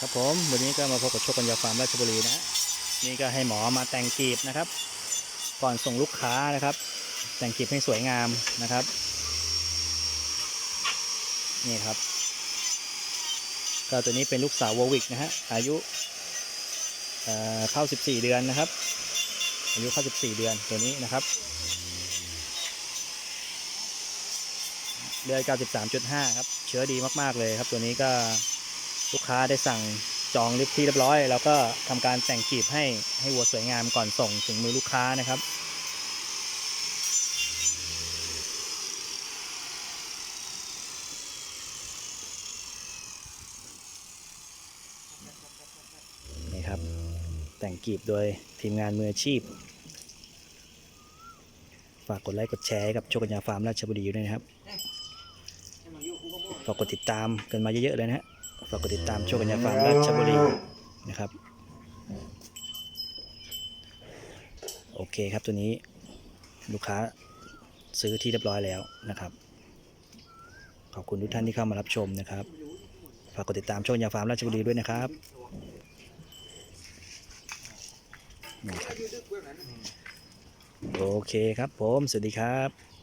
ครับผมวันนี้ก็มาพบกับโชคปัญญาฟาร์มราชบุรีนะฮะนี่ก็ให้หมอมาแต่งกีบนะครับ ก่อนส่งลูกค้านะครับ แต่งกีบให้สวยงามนะครับ นี่ครับก็ตัวนี้เป็นลูกสาววอวิกนะฮะอายุเอ่อเข้า 14 เดือนนะครับ อายุเข้า 14 เดือนตัวนี้นะครับเดือน93.5 ครับ เชื้อดีมาก ๆ เลยครับ ตัวนี้ก็ ลูกค้าได้สั่งจองเรียบที่เรียบร้อย แล้วก็ทำการแต่งกีบให้ให้วัวสวยงามก่อนส่งถึงมือลูกค้านะครับ นี่ครับ แต่งกีบโดยทีมงานมืออาชีพ ฝากกดไลค์กดแชร์กับโชคกัญญาฟาร์มราชบุรีด้วยนะครับฝากกดติดตามกันมาเยอะๆเลยนะฮะ ฝากกดติดตามโชคกัญญาฟาร์มราชบุรีนะครับ โอเคครับตัวนี้ลูกค้าซื้อที่เรียบร้อยแล้วนะครับ ขอบคุณทุกท่านที่เข้ามารับชมนะครับ ฝากกดติดตามโชคกัญญาฟาร์มราชบุรีด้วยนะครับนี่ครับโอเคครับผม สวัสดีครับ